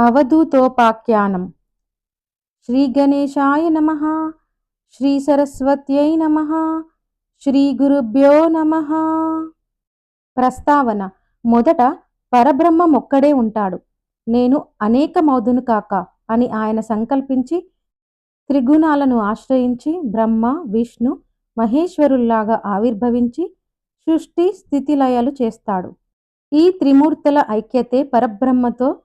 అవధూతోపాఖ్యానం. శ్రీ గణేశాయ నమ. శ్రీ సరస్వత్యై నమ. శ్రీ గురుభ్యో నమ. ప్రస్తావన. మొదట పరబ్రహ్మమొక్కడే ఉంటాడు. నేను అనేకమౌదును కాక అని ఆయన సంకల్పించి త్రిగుణాలను ఆశ్రయించి బ్రహ్మ విష్ణు మహేశ్వరుల్లాగా ఆవిర్భవించి సృష్టి స్థితిలయాలు చేస్తాడు. ఈ త్రిమూర్తుల ఐక్యతే పరబ్రహ్మతో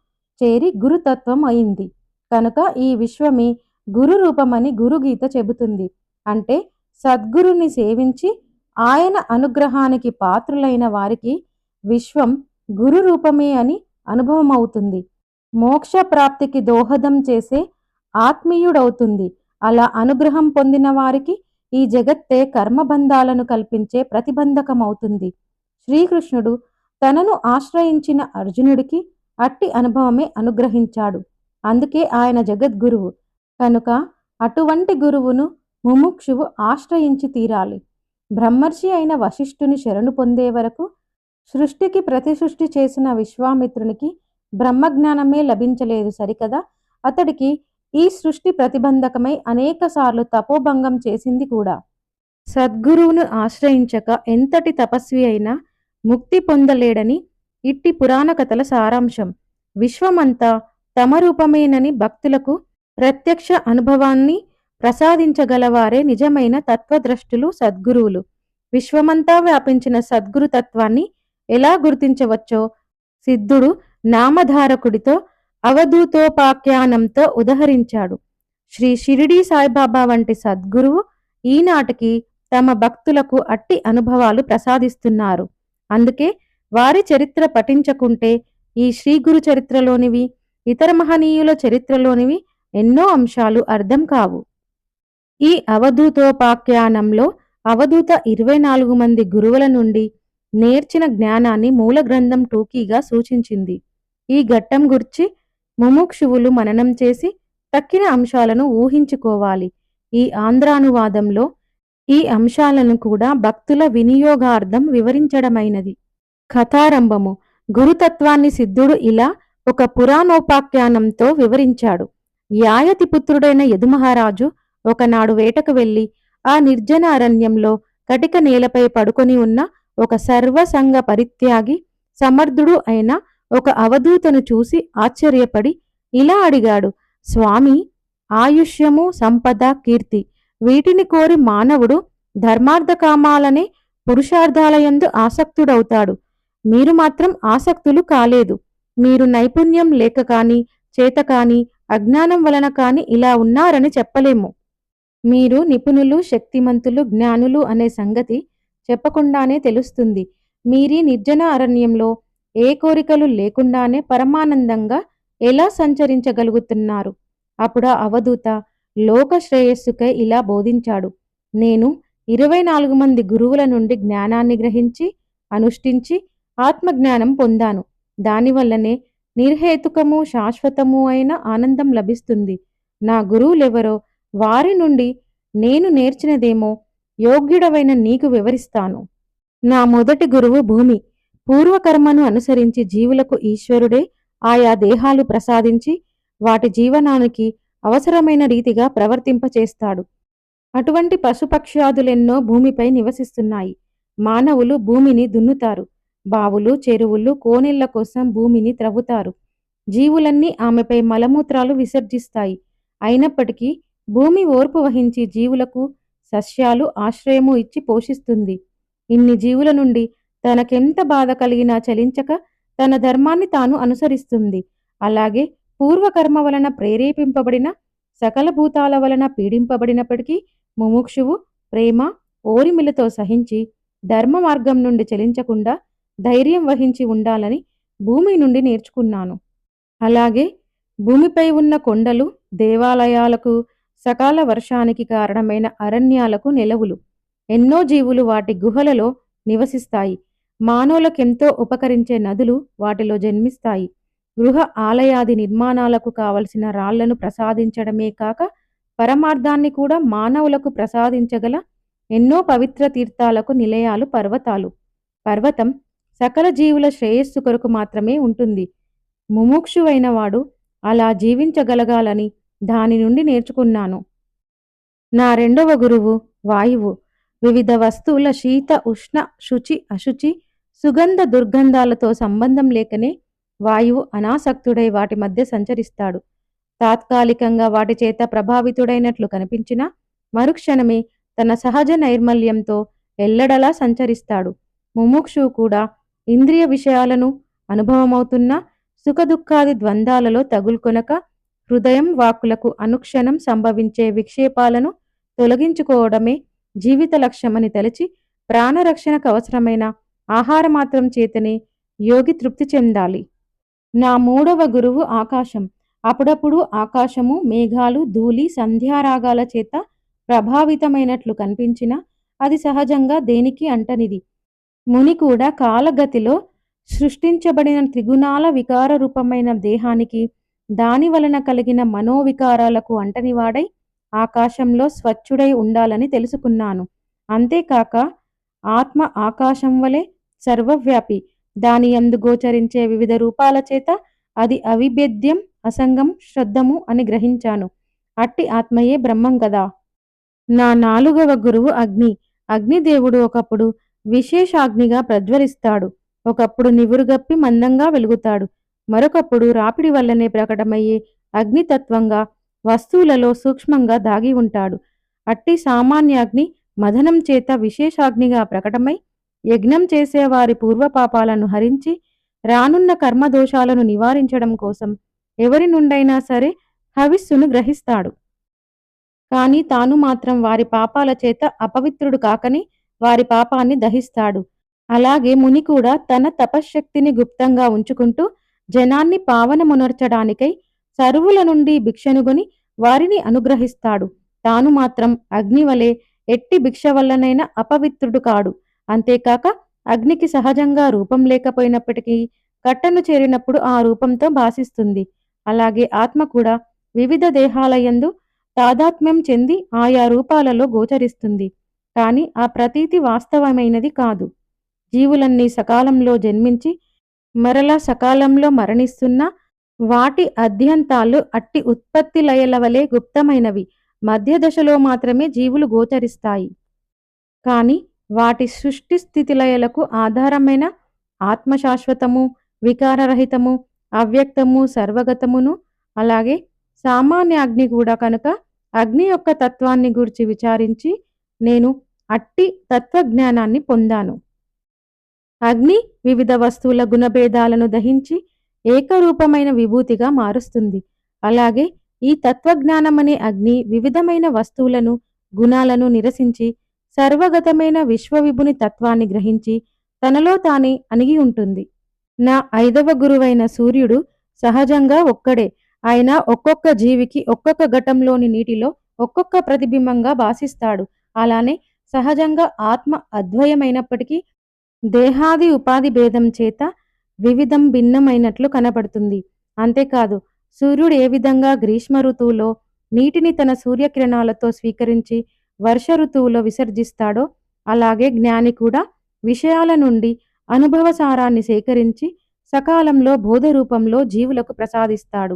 చేరి గురుతత్వం అయింది. కనుక ఈ విశ్వమే గురు రూపమని గురుగీత చెబుతుంది. అంటే సద్గురుని సేవించి ఆయన అనుగ్రహానికి పాత్రులైన వారికి విశ్వం గురు రూపమే అని అనుభవం అవుతుంది మోక్ష ప్రాప్తికి దోహదం చేసే ఆత్మీయుడవుతుంది. అలా అనుగ్రహం పొందిన వారికి ఈ జగత్తే కర్మబంధాలను కల్పించే ప్రతిబంధకమవుతుంది. శ్రీకృష్ణుడు తనను ఆశ్రయించిన అర్జునుడికి అట్టి అనుభవమే అనుగ్రహించాడు. అందుకే ఆయన జగద్గురువు. కనుక అటువంటి గురువును ముముక్షువు ఆశ్రయించి తీరాలి. బ్రహ్మర్షి అయిన వశిష్ఠుని శరణు పొందే వరకు సృష్టికి ప్రతి సృష్టి చేసిన విశ్వామిత్రునికి బ్రహ్మజ్ఞానమే లభించలేదు సరికదా? అతడికి ఈ సృష్టి ప్రతిబంధకమై అనేకసార్లు తపోభంగం చేసింది కూడా. సద్గురువును ఆశ్రయించక ఎంతటి తపస్వి అయినా ముక్తి పొందలేడని ఇట్టి పురాణ కథల సారాంశం. విశ్వమంతా తమ రూపమేనని భక్తులకు ప్రత్యక్ష అనుభవాన్ని ప్రసాదించగలవారే నిజమైన తత్వద్రష్టులు సద్గురువులు. విశ్వమంతా వ్యాపించిన సద్గురు తత్వాన్ని ఎలా గుర్తించవచ్చో సిద్ధుడు నామధారకుడితో అవధూతోపాఖ్యానంతో ఉదహరించాడు. శ్రీ షిరిడీ సాయిబాబా వంటి సద్గురువు ఈనాటికి తమ భక్తులకు అట్టి అనుభవాలు ప్రసాదిస్తున్నారు. అందుకే వారి చరిత్ర పఠించకుంటే ఈ శ్రీ గురు చరిత్రలోనివి ఇతర మహనీయుల చరిత్రలోనివి ఎన్నో అంశాలు అర్థం కావు. ఈ అవధూతోపాఖ్యానంలో అవధూత ఇరవై నాలుగు మంది గురువుల నుండి నేర్చిన జ్ఞానాన్ని మూల గ్రంథం టూకీగా సూచించింది. ఈ ఘట్టం గుర్చి ముముక్షువులు మననం చేసి తక్కిన అంశాలను ఊహించుకోవాలి. ఈ ఆంధ్రానువాదంలో ఈ అంశాలను కూడా భక్తుల వినియోగార్థం వివరించడమైనది. కథారంభము. గురుతత్వాన్ని సిద్ధుడు ఇలా ఒక పురాణోపాఖ్యానంతో వివరించాడు. యాయతి పుత్రుడైన యదుమహారాజు ఒకనాడు వేటకు వెళ్ళి ఆ నిర్జన అరణ్యంలో కటిక నేలపై పడుకొని ఉన్న ఒక సర్వసంగ పరిత్యాగి సమర్థుడు అయిన ఒక అవధూతను చూసి ఆశ్చర్యపడి ఇలా అడిగాడు స్వామి ఆయుష్యము సంపద కీర్తి వీటిని కోరి మానవుడు ధర్మార్థకామాలనే పురుషార్థాలయందు ఆసక్తుడవుతాడు. మీరు మాత్రం ఆసక్తులు కాలేదు. మీరు నైపుణ్యం లేక కాని చేత కాని అజ్ఞానం వలన కాని ఇలా ఉన్నారని చెప్పలేము. మీరు నిపుణులు శక్తిమంతులు జ్ఞానులు అనే సంగతి చెప్పకుండానే తెలుస్తుంది. మీరీ నిర్జన అరణ్యంలో ఏ కోరికలు లేకుండానే పరమానందంగా ఎలా సంచరించగలుగుతున్నారు? అప్పుడు అవధూత లోక శ్రేయస్సుకై ఇలా బోధించాడు. నేను ఇరవై నాలుగు మంది గురువుల నుండి జ్ఞానాన్ని గ్రహించి అనుష్ఠించి ఆత్మజ్ఞానం పొందాను. దానివల్లనే నిర్హేతుకము శాశ్వతము అయిన ఆనందం లభిస్తుంది. నా గురువులెవరో వారి నుండి నేను నేర్చినదేమో యోగ్యుడవైన నీకు వివరిస్తాను. నా మొదటి గురువు భూమి. పూర్వకర్మను అనుసరించి జీవులకు ఈశ్వరుడే ఆయా దేహాలు ప్రసాదించి వాటి జీవనానికి అవసరమైన రీతిగా ప్రవర్తింపచేస్తాడు. అటువంటి పశుపక్ష్యాదులెన్నో భూమిపై నివసిస్తున్నాయి. మానవులు భూమిని దున్నుతారు. బావులు చెరువులు కోనెళ్ళ కోసం భూమిని త్రవ్వుతారు. జీవులన్నీ ఆమెపై మలమూత్రాలు విసర్జిస్తాయి. అయినప్పటికీ భూమి ఓర్పు వహించి జీవులకు సస్యాలు ఆశ్రయము ఇచ్చి పోషిస్తుంది. ఇన్ని జీవుల నుండి తనకెంత బాధ కలిగినా చలించక తన ధర్మాన్ని తాను అనుసరిస్తుంది. అలాగే పూర్వకర్మ వలన ప్రేరేపింపబడిన సకల భూతాల వలన పీడింపబడినప్పటికీ ముముక్షువు ప్రేమ ఓరిమిలతో సహించి ధర్మ మార్గం నుండి చలించకుండా ధైర్యం వహించి ఉండాలని భూమి నుండి నేర్చుకున్నాను. అలాగే భూమిపై ఉన్న కొండలు దేవాలయాలకు సకాల వర్షానికి కారణమైన అరణ్యాలకు నెలవులు. ఎన్నో జీవులు వాటి గుహలలో నివసిస్తాయి. మానవులకెంతో ఉపకరించే నదులు వాటిలో జన్మిస్తాయి. గృహ ఆలయాది నిర్మాణాలకు కావలసిన రాళ్ళను ప్రసాదించడమే కాక పరమార్థాన్ని కూడా మానవులకు ప్రసాదించగల ఎన్నో పవిత్ర తీర్థాలకు నిలయాలు పర్వతాలు. పర్వతం సకల జీవుల శ్రేయస్సు కొరకు మాత్రమే ఉంటుంది. ముముక్షువైన వాడు అలా జీవించగలగాలని దాని నుండి నేర్చుకున్నాను. నా రెండవ గురువు వాయువు. వివిధ వస్తువుల శీత ఉష్ణ శుచి అశుచి సుగంధ దుర్గంధాలతో సంబంధం లేకనే వాయువు అనాసక్తుడై వాటి మధ్య సంచరిస్తాడు. తాత్కాలికంగా వాటి చేత ప్రభావితుడైనట్లు కనిపించినా మరుక్షణమే తన సహజ నైర్మల్యంతో ఎల్లడలా సంచరిస్తాడు. ముముక్షు కూడా ఇంద్రియ విషయాలను అనుభవమవుతున్న సుఖదుఖాది ద్వంద్వాలలో తగులుకొనక హృదయం వాక్కులకు అనుక్షణం సంభవించే విక్షేపాలను తొలగించుకోవడమే జీవిత లక్ష్యమని తలచి ప్రాణరక్షణకు అవసరమైన ఆహార మాత్రం చేతనే యోగి తృప్తి చెందాలి. నా మూడవ గురువు ఆకాశం. అప్పుడప్పుడు ఆకాశము మేఘాలు ధూళి సంధ్యారాగాల చేత ప్రభావితమైనట్లు కనిపించినా అది సహజంగా దేనికి అంటనిది. ముని కూడా కాలగతిలో సృష్టించబడిన త్రిగుణాల వికార రూపమైన దేహానికి దాని వలన కలిగిన మనోవికారాలకు అంటనివాడై ఆకాశంలో స్వచ్ఛుడై ఉండాలని తెలుసుకున్నాను. అంతేకాక ఆత్మ ఆకాశం వలె సర్వవ్యాపి. దాని యందు గోచరించే వివిధ రూపాల చేత అది అవిభేద్యం అసంగం శ్రద్ధము అని గ్రహించాను. అట్టి ఆత్మయే బ్రహ్మం కదా నా నాలుగవ గురువు అగ్ని. అగ్నిదేవుడు ఒకప్పుడు విశేషాగ్నిగా ప్రజ్వలిస్తాడు ఒకప్పుడు నివురుగప్పి మందంగా వెలుగుతాడు. మరొకప్పుడు రాపిడి వల్లనే ప్రకటమయ్యే అగ్నితత్వంగా వస్తువులలో సూక్ష్మంగా దాగి ఉంటాడు. అట్టి సామాన్యాగ్ని మదనం చేత విశేషాగ్నిగా ప్రకటమై యజ్ఞం చేసేవారి పూర్వపాపాలను హరించి రానున్న కర్మదోషాలను నివారించడం కోసం ఎవరి నుండైనా సరే హవిస్సును గ్రహిస్తాడు. కాని తాను మాత్రం వారి పాపాల చేత అపవిత్రుడు కాకని వారి పాపాన్ని దహిస్తాడు. అలాగే ముని కూడా తన తపశ్శక్తిని గుప్తంగా ఉంచుకుంటూ జనాన్ని పావనమునర్చడానికై సరువుల నుండి భిక్షనుగొని వారిని అనుగ్రహిస్తాడు. తాను మాత్రం అగ్నివలే ఎట్టి భిక్ష వల్లనైనా అపవిత్రుడు కాడు. అంతేకాక అగ్నికి సహజంగా రూపం లేకపోయినప్పటికీ కట్టను చేరినప్పుడు ఆ రూపంతో భాసిస్తుంది. అలాగే ఆత్మ కూడా వివిధ దేహాలయందు తాదాత్మ్యం చెంది ఆయా రూపాలలో గోచరిస్తుంది. కాని ఆ ప్రతీతి వాస్తవమైనది కాదు. జీవులన్నీ సకాలంలో జన్మించి మరలా సకాలంలో మరణిస్తున్న వాటి అధ్యంతాలు అట్టి ఉత్పత్తి లయల వలె గుప్తమైనవి. మధ్య దశలో మాత్రమే జీవులు గోచరిస్తాయి. కానీ వాటి సృష్టి స్థితిలయలకు ఆధారమైన ఆత్మశాశ్వతము వికారరహితము అవ్యక్తము సర్వగతమును అలాగే సామాన్య అగ్ని కూడా కనుక అగ్ని యొక్క తత్వాన్ని గురించి విచారించి నేను అట్టి తత్వజ్ఞానాన్ని పొందాను. అగ్ని వివిధ వస్తువుల గుణభేదాలను దహించి ఏకరూపమైన విభూతిగా మారుస్తుంది. అలాగే ఈ తత్వజ్ఞానమనే అగ్ని వివిధమైన వస్తువులను గుణాలను నిరసించి సర్వగతమైన విశ్వవిభుని తత్వాన్ని గ్రహించి తనలో తానే అణిగి ఉంటుంది. నా ఐదవ గురువైన సూర్యుడు సహజంగా ఒక్కడే. ఆయన ఒక్కొక్క జీవికి ఒక్కొక్క ఘటంలోని నీటిలో ఒక్కొక్క ప్రతిబింబంగా భాసిస్తాడు. అలానే సహజంగా ఆత్మ అద్వయమైనప్పటికీ దేహాది ఉపాధి భేదం చేత వివిధం భిన్నమైనట్లు కనబడుతుంది అంతేకాదు సూర్యుడు ఏ విధంగా గ్రీష్మ ఋతువులో నీటిని తన సూర్యకిరణాలతో స్వీకరించి వర్ష ఋతువులో విసర్జిస్తాడో అలాగే జ్ఞాని కూడా విషయాల నుండి అనుభవ సారాన్ని సేకరించి సకాలంలో బోధ రూపంలో జీవులకు ప్రసాదిస్తాడు.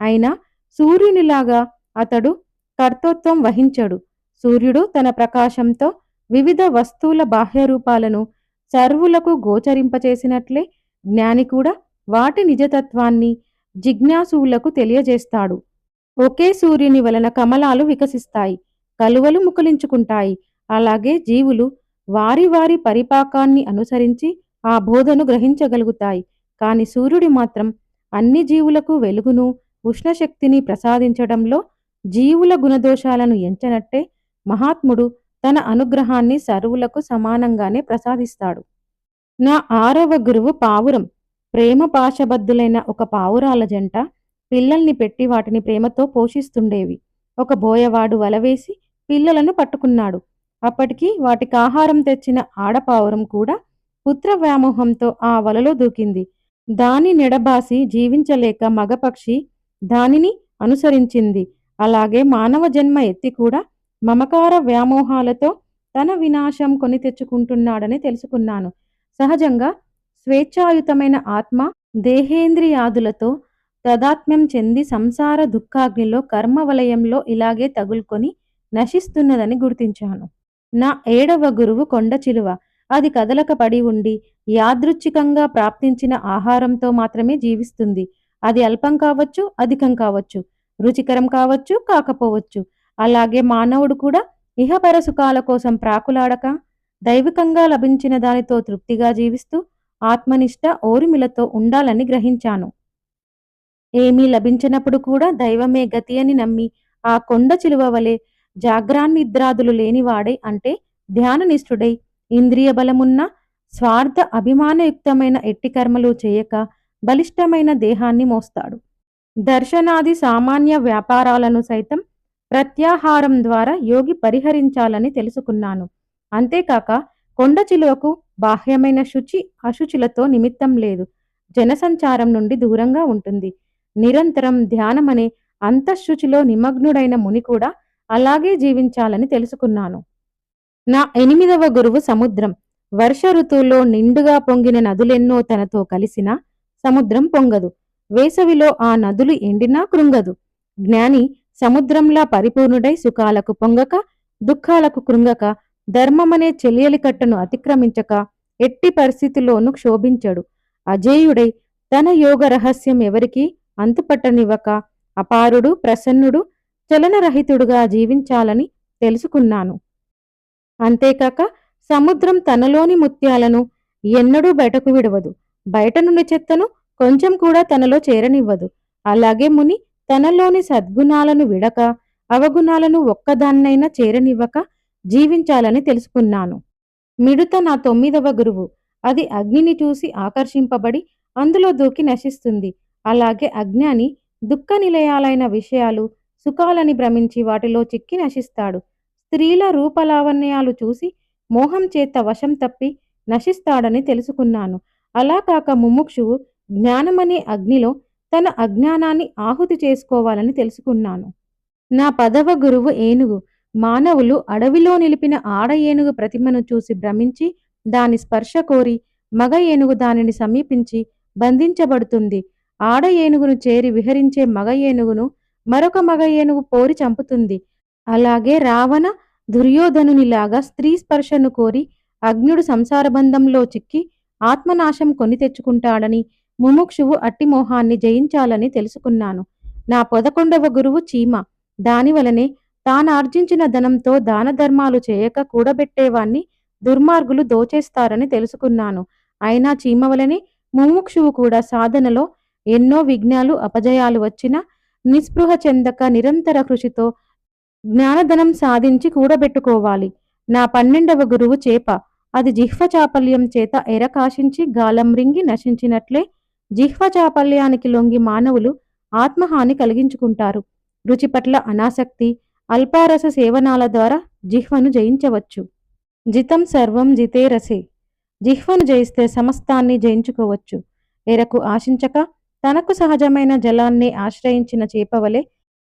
అయినా సూర్యునిలాగా అతడు కర్తృత్వం వహించడు. సూర్యుడు తన ప్రకాశంతో వివిధ వస్తువుల బాహ్య రూపాలను సర్వులకు గోచరింపచేసినట్లే జ్ఞాని కూడా వాటి నిజతత్వాన్ని జిజ్ఞాసువులకు తెలియజేస్తాడు. ఒకే సూర్యుని వలన కమలాలు వికసిస్తాయి కలువలు ముకులించుకుంటాయి అలాగే జీవులు వారి వారి పరిపాకాన్ని అనుసరించి ఆ బోధను గ్రహించగలుగుతాయి. కాని సూర్యుడు మాత్రం అన్ని జీవులకు వెలుగును ఉష్ణశక్తిని ప్రసాదించడంలో జీవుల గుణదోషాలను ఎంచనట్టే మహాత్ముడు తన అనుగ్రహాన్ని సరువులకు సమానంగానే ప్రసాదిస్తాడు. నా ఆరవ గురువు పావురం. ప్రేమ పాశబద్ధులైన ఒక పావురాల జంట పిల్లల్ని పెట్టి వాటిని ప్రేమతో పోషిస్తుండేవి. ఒక బోయవాడు వలవేసి పిల్లలను పట్టుకున్నాడు. అప్పటికి వాటికి ఆహారం తెచ్చిన ఆడపావురం కూడా పుత్ర వ్యామోహంతో ఆ వలలో దూకింది. దాని నెడబాసి జీవించలేక మగపక్షి దానిని అనుసరించింది. అలాగే మానవ జన్మ ఎత్తి కూడా మమకార వ్యామోహాలతో తన వినాశం కొని తెచ్చుకుంటున్నాడని తెలుసుకున్నాను. సహజంగా స్వేచ్ఛాయుతమైన ఆత్మ దేహేంద్రియాదులతో తదాత్మ్యం చెంది సంసార దుఃఖాగ్నిలో కర్మ వలయంలో ఇలాగే తగులుకొని నశిస్తున్నదని గుర్తించాను. నా ఏడవ గురువు కొండ చిలువ. అది కదలక పడి ఉండి యాదృచ్ఛికంగా ప్రాప్తించిన ఆహారంతో మాత్రమే జీవిస్తుంది. అది అల్పం కావచ్చు అధికం కావచ్చు. రుచికరం కావచ్చు కాకపోవచ్చు. అలాగే మానవుడు కూడా ఇహపర సుఖాల కోసం ప్రాకులాడక దైవికంగా లభించిన దానితో తృప్తిగా జీవిస్తూ ఆత్మనిష్ట ఓరిమిలతో ఉండాలని గ్రహించాను. ఏమీ లభించినప్పుడు కూడా దైవమే గతి అని నమ్మి ఆ కొండ చిలువ వలె జాగ్రాన్నిద్రాదులు లేనివాడై అంటే ధ్యాననిష్ఠుడై ఇంద్రియ బలమున్న స్వార్థ అభిమానయుక్తమైన ఎట్టి కర్మలు చేయక బలిష్టమైన దేహాన్ని మోస్తాడు. దర్శనాది సామాన్య వ్యాపారాలను సైతం ప్రత్యాహారం ద్వారా యోగి పరిహరించాలని తెలుసుకున్నాను. అంతేకాక కొండ చిలువకు బాహ్యమైన శుచి అశుచులతో నిమిత్తం లేదు. జనసంచారం నుండి దూరంగా ఉంటుంది. నిరంతరం ధ్యానమనే అంతఃశుచిలో నిమగ్నుడైన ముని కూడా అలాగే జీవించాలని తెలుసుకున్నాను. నా ఎనిమిదవ గురువు సముద్రం. వర్ష ఋతువులో నిండుగా పొంగిన నదులెన్నో తనతో కలిసినా సముద్రం పొంగదు. వేసవిలో ఆ నదులు ఎండినా కృంగదు. జ్ఞాని సముద్రంలా పరిపూర్ణుడై సుఖాలకు పొంగక దుఃఖాలకు కృంగక ధర్మమనే చెలియలి కట్టను అతిక్రమించక ఎట్టి పరిస్థితిలోనూ క్షోభించడు. అజేయుడై తన యోగ రహస్యం ఎవరికీ అంతుపట్టనివ్వక అపారుడు ప్రసన్నుడు చలనరహితుడుగా జీవించాలని తెలుసుకున్నాను. అంతేకాక సముద్రం తనలోని ముత్యాలను ఎన్నడూ బయటకు విడవదు. బయట నుండి చెత్తను కొంచెం కూడా తనలో చేరనివ్వదు. అలాగే ముని తనలోని సద్గుణాలను విడక అవగుణాలను ఒక్కదాన్నైనా చేరనివ్వక జీవించాలని తెలుసుకున్నాను. మిడుత నా తొమ్మిదవ గురువు. అది అగ్నిని చూసి ఆకర్షింపబడి అందులో దూకి నశిస్తుంది. అలాగే అజ్ఞాని దుఃఖ నిలయాలైన విషయాలు సుఖాలని భ్రమించి వాటిలో చిక్కి నశిస్తాడు. స్త్రీల రూపలావణ్యాలు చూసి మోహం చేత వశం తప్పి నశిస్తాడని తెలుసుకున్నాను. అలా కాక ముముక్షువు జ్ఞానమనే అగ్నిలో తన అజ్ఞానాన్ని ఆహుతి చేసుకోవాలని తెలుసుకున్నాను. నా పదవ గురువు ఏనుగు మానవులు అడవిలో నిలిపిన ఆడ ఏనుగు ప్రతిమను చూసి భ్రమించి దాని స్పర్శ కోరి మగ ఏనుగు దానిని సమీపించి బంధించబడుతుంది. ఆడ ఏనుగును చేరి విహరించే మగ ఏనుగును మరొక మగ ఏనుగు పోరి చంపుతుంది. అలాగే రావణ దుర్యోధనునిలాగా స్త్రీ స్పర్శను కోరి అగ్నుడు సంసారబంధంలో చిక్కి ఆత్మనాశం కొని తెచ్చుకుంటాడని ముముక్షువు అట్టి మోహాన్ని జయించాలని తెలుసుకున్నాను. నా పదకొండవ గురువు చీమ. దానివలనే తానార్జించిన ధనంతో దాన ధర్మాలు చేయక కూడబెట్టేవాణ్ణి దుర్మార్గులు దోచేస్తారని తెలుసుకున్నాను. అయినా చీమ వలనే ముముక్షువు కూడా సాధనలో ఎన్నో విఘ్నాలు అపజయాలు వచ్చినా నిస్పృహ చెందక నిరంతర కృషితో జ్ఞానధనం సాధించి కూడబెట్టుకోవాలి. నా పన్నెండవ గురువు చేప. అది జిహ్వ చాపల్యం చేత ఎరకాశించి గాలం రింగి నశించినట్లే జిహ్వ చాపల్యానికి లొంగి మానవులు ఆత్మహాని కలిగించుకుంటారు. రుచి పట్ల అనాసక్తి అల్పారస సేవనాల ద్వారా జిహ్వను జయించవచ్చు. జితం సర్వం జితే రసే జిహ్వను జయిస్తే సమస్తాన్ని జయించుకోవచ్చు. ఎరకు ఆశించక తనకు సహజమైన జలాన్ని ఆశ్రయించిన చేపవలే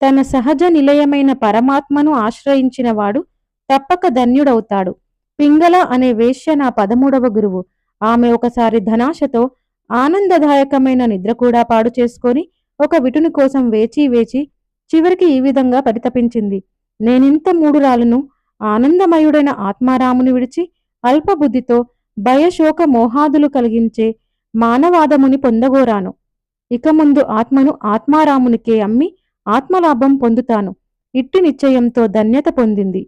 తన సహజ నిలయమైన పరమాత్మను ఆశ్రయించిన వాడు తప్పక ధన్యుడవుతాడు. పింగళ అనే వేశ్య నా పదమూడవ గురువు. ఆమె ఒకసారి ధనాశతో ఆనందదాయకమైన నిద్ర కూడా పాడు చేసుకొని ఒక విటుని కోసం వేచి వేచి చివరికి ఈ విధంగా పరితపించింది. నేనింత మూడురాలను ఆనందమయుడైన ఆత్మారాముని విడిచి అల్పబుద్ధితో భయశోక మోహాదులు కలిగించే మానవాదముని పొందగోరాను. ఇక ముందు ఆత్మను ఆత్మారామునికే అమ్మి ఆత్మలాభం పొందుతాను. ఇట్టి నిశ్చయంతో ధన్యత పొందింది.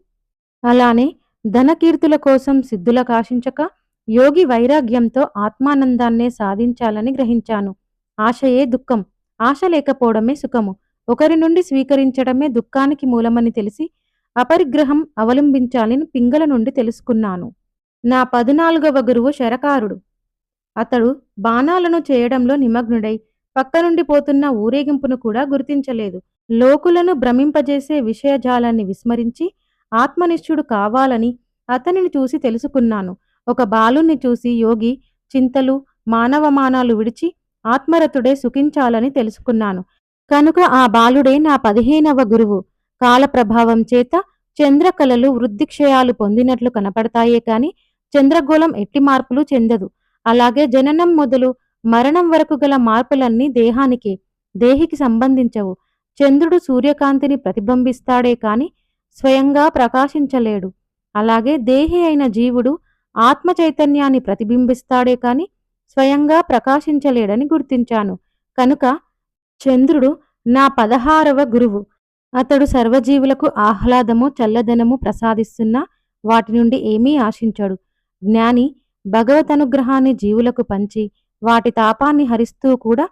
అలానే ధనకీర్తుల కోసం సిద్ధుల కాశించక యోగి వైరాగ్యంతో ఆత్మానందాన్నే సాధించాలని గ్రహించాను. ఆశయే దుఃఖం. ఆశ లేకపోవడమే సుఖము. ఒకరి నుండి స్వీకరించడమే దుఃఖానికి మూలమని తెలిసి అపరిగ్రహం అవలంబించాలని పింగళ నుండి తెలుసుకున్నాను. నా పదునాలుగవ గురువు శరకారుడు. అతడు బాణాలను చేయడంలో నిమగ్నుడై పక్క నుండి పోతున్న ఊరేగింపును కూడా గుర్తించలేదు. లోకులను భ్రమింపజేసే విషయజాలాన్ని విస్మరించి ఆత్మనిష్ఠుడు కావాలని అతనిని చూసి తెలుసుకున్నాను. ఒక బాలుణ్ణి చూసి యోగి చింతలు మానవమానాలు విడిచి ఆత్మరతుడే సుఖించాలని తెలుసుకున్నాను. కనుక ఆ బాలుడే నా పదిహేనవ గురువు. కాలప్రభావం చేత చంద్రకళలు వృద్ధిక్షయాలు పొందినట్లు కనపడతాయే కాని చంద్రగోళం ఎట్టి మార్పులు చెందదు. అలాగే జననం మొదలు మరణం వరకు గల మార్పులన్నీ దేహానికి దేహికి సంబంధించవు. చంద్రుడు సూర్యకాంతిని ప్రతిబింబిస్తాడే కాని స్వయంగా ప్రకాశించలేడు. అలాగే దేహి అయిన జీవుడు ఆత్మ చైతన్యాన్ని ప్రతిబింబిస్తాడే కాని స్వయంగా ప్రకాశించలేడని గుర్తించాను. కనుక చంద్రుడు నా పదహారవ గురువు. అతడు సర్వజీవులకు ఆహ్లాదము చల్లదనము ప్రసాదిస్తున్నా వాటి నుండి ఏమీ ఆశించడు. జ్ఞాని భగవత్ అనుగ్రహాన్ని జీవులకు పంచి వాటి తాపాన్ని హరిస్తూ కూడా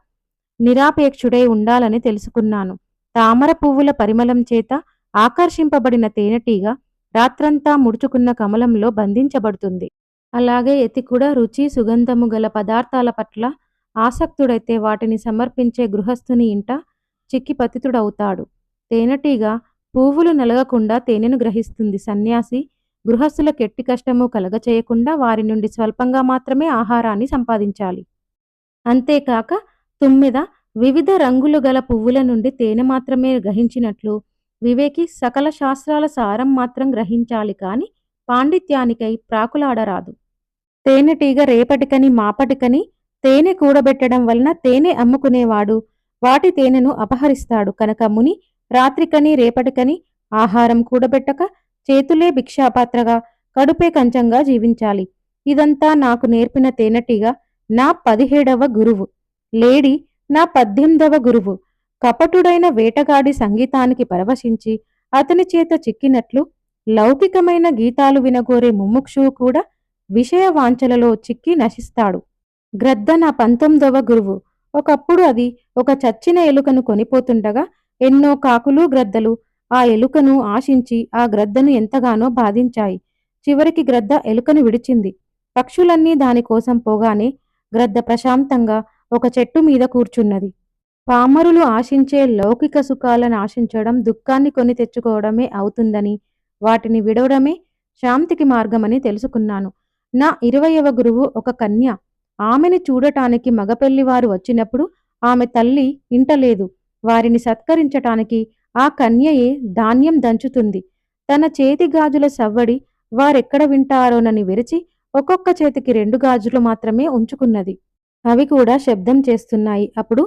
నిరాపేక్షుడై ఉండాలని తెలుసుకున్నాను. తామర పువ్వుల పరిమళం చేత ఆకర్షింపబడిన తేనెటీగ రాత్రంతా ముడుచుకున్న కమలంలో బంధించబడుతుంది. అలాగే ఎతి కూడా రుచి సుగంధము గల పదార్థాల పట్ల ఆసక్తుడైతే వాటిని సమర్పించే గృహస్థుని ఇంట చిక్కి పతితుడవుతాడు. తేనెటీగ పువ్వులు నలగకుండా తేనెను గ్రహిస్తుంది. సన్యాసి గృహస్థులకు ఎట్టి కష్టము కలగచేయకుండా వారి నుండి స్వల్పంగా మాత్రమే ఆహారాన్ని సంపాదించాలి. అంతేకాక తుమ్మిద వివిధ రంగులు గల పువ్వుల నుండి తేనె మాత్రమే గ్రహించినట్లు వివేకి సకల శాస్త్రాల సారం మాత్రం గ్రహించాలి కాని పాండిత్యానికై ప్రాకులాడరాదు. తేనెటీగ రేపటికని మాపటికని తేనె కూడబెట్టడం వలన తేనె అమ్ముకునేవాడు. వాటి తేనెను అపహరిస్తాడు. కనుక ముని రాత్రికని రేపటికని ఆహారం కూడబెట్టక చేతులే భిక్షాపాత్రగా కడుపే కంచంగా జీవించాలి. ఇదంతా నాకు నేర్పిన తేనెటీగ నా పదిహేడవ గురువు. లేడి నా పద్దెనిమిదవ గురువు. కపటుడైన వేటగాడి సంగీతానికి పరవశించి అతని చేత చిక్కినట్లు లౌకికమైన గీతాలు వినగోరే ముముక్షువు కూడా విషయ వాంఛలలో చిక్కి నశిస్తాడు. గ్రద్ద నా పంతొమ్మిదవ గురువు. ఒకప్పుడు అది ఒక చచ్చిన ఎలుకను కొనిపోతుండగా ఎన్నో కాకులు గ్రద్దలు ఆ ఎలుకను ఆశించి ఆ గ్రద్దను ఎంతగానో బాధించాయి. చివరికి గ్రద్ద ఎలుకను విడిచింది. పక్షులన్నీ దానికోసం పోగానే గ్రద్ద ప్రశాంతంగా ఒక చెట్టు మీద కూర్చున్నది. పామరులు ఆశించే లౌకిక సుఖాలను ఆశించడం దుఃఖాన్ని కొని తెచ్చుకోవడమే అవుతుందని వాటిని విడవడమే శాంతికి మార్గమని తెలుసుకున్నాను. నా ఇరవయవ గురువు ఒక కన్య. ఆమెని చూడటానికి మగపెళ్ళివారు వచ్చినప్పుడు ఆమె తల్లి ఇంటలేదు. వారిని సత్కరించటానికి ఆ కన్యయే ధాన్యం దంచుతుంది. తన చేతి గాజుల సవ్వడి వారెక్కడ వింటారోనని విరిచి ఒక్కొక్క చేతికి రెండు గాజులు మాత్రమే ఉంచుకున్నది. అవి కూడా శబ్దం చేస్తున్నాయి. అప్పుడు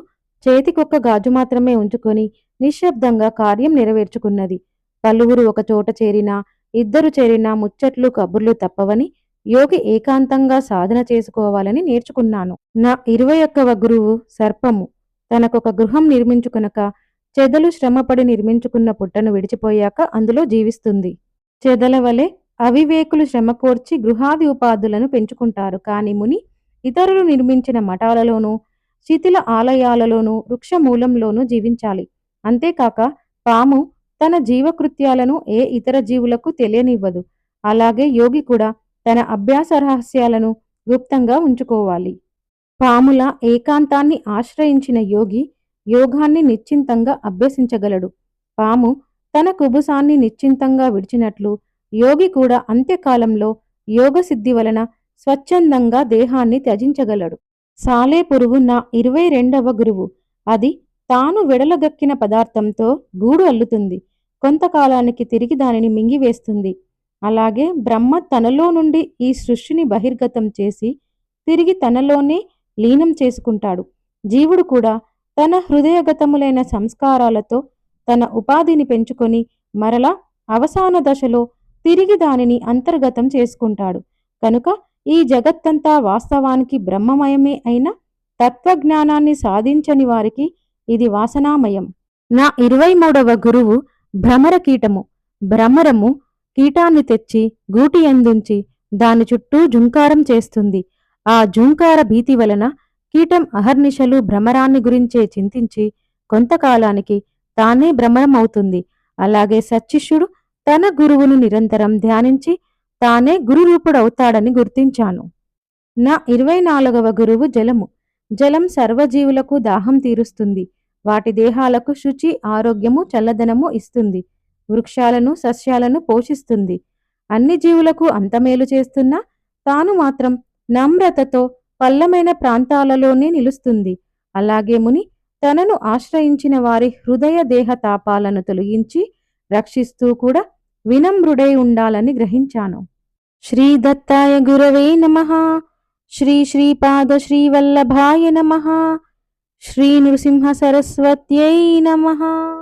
చేతికొక్క గాజు మాత్రమే ఉంచుకొని నిశ్శబ్దంగా కార్యం నెరవేర్చుకున్నది. పలువురు ఒక చోట చేరినా ఇద్దరు చేరినా ముచ్చట్లు కబుర్లు తప్పవని యోగి ఏకాంతంగా సాధన చేసుకోవాలని నేర్చుకున్నాను. నా ఇరవై ఒక్కవ గురువు సర్పము. తనకొక గృహం నిర్మించుకునక చెదలు శ్రమపడి నిర్మించుకున్న పుట్టను విడిచిపోయాక అందులో జీవిస్తుంది. చెదల వలె అవివేకులు శ్రమకోర్చి గృహాది ఉపాధులను పెంచుకుంటారు. కాని ముని ఇతరులు నిర్మించిన మఠాలలోనూ శిథిల ఆలయాలలోనూ వృక్షమూలంలోనూ జీవించాలి. అంతేకాక పాము తన జీవకృత్యాలను ఏ ఇతర జీవులకు తెలియనివ్వదు. అలాగే యోగి కూడా తన అభ్యాస రహస్యాలను గుప్తంగా ఉంచుకోవాలి. పాముల ఏకాంతాన్ని ఆశ్రయించిన యోగి యోగాన్ని నిశ్చింతంగా అభ్యసించగలడు. పాము తన కుబుసాన్ని నిశ్చింతంగా విడిచినట్లు యోగి కూడా అంత్యకాలంలో యోగ సిద్ధి వలన స్వచ్ఛందంగా దేహాన్ని త్యజించగలడు. సాలే పురుగు నా ఇరవై రెండవ గురువు. అది తాను వెడలగక్కిన పదార్థంతో గూడు అల్లుతుంది. కొంతకాలానికి తిరిగి దానిని మింగివేస్తుంది. అలాగే బ్రహ్మ తనలో నుండి ఈ సృష్టిని బహిర్గతం చేసి తిరిగి తనలోనే లీనం చేసుకుంటాడు. జీవుడు కూడా తన హృదయగతములైన సంస్కారాలతో తన ఉపాధిని పెంచుకొని మరలా అవసాన దశలో తిరిగి దానిని అంతర్గతం చేసుకుంటాడు. కనుక ఈ జగత్తంతా వాస్తవానికి బ్రహ్మమయమే అయిన తత్వజ్ఞానాన్ని సాధించని వారికి ఇది వాసనామయం. నా ఇరవై మూడవ గురువు భ్రమర కీటము. భ్రమరము కీటాన్ని తెచ్చి గూటి ఎందుంచి దాని చుట్టూ జుంకారం చేస్తుంది. ఆ జుంకార భీతి వలన కీటం అహర్నిశలు భ్రమరాన్ని గురించే చింతించి కొంతకాలానికి తానే భ్రమరమవుతుంది అలాగే సచ్చిష్యుడు తన గురువును నిరంతరం ధ్యానించి తానే గురురూపుడవుతాడని గుర్తించాను. నా ఇరవై నాలుగవ గురువు జలము. జలం సర్వజీవులకు దాహం తీరుస్తుంది. వాటి దేహాలకు శుచి ఆరోగ్యము చల్లదనము ఇస్తుంది. వృక్షాలను సస్యాలను పోషిస్తుంది. అన్ని జీవులకు అంతమేలు చేస్తున్నా తాను మాత్రం నమ్రతతో పల్లమైన ప్రాంతాలలోనే నిలుస్తుంది. అలాగే ముని తనను ఆశ్రయించిన వారి హృదయ దేహ తాపాలను తొలగించి రక్షిస్తూ కూడా వినమ్రుడై ఉండాలని గ్రహించాను. శ్రీ దత్తాయ గురవే నమ. శ్రీ శ్రీపాద శ్రీవల్లభాయ నమ. శ్రీ నృసింహ సరస్వత్యై నమః.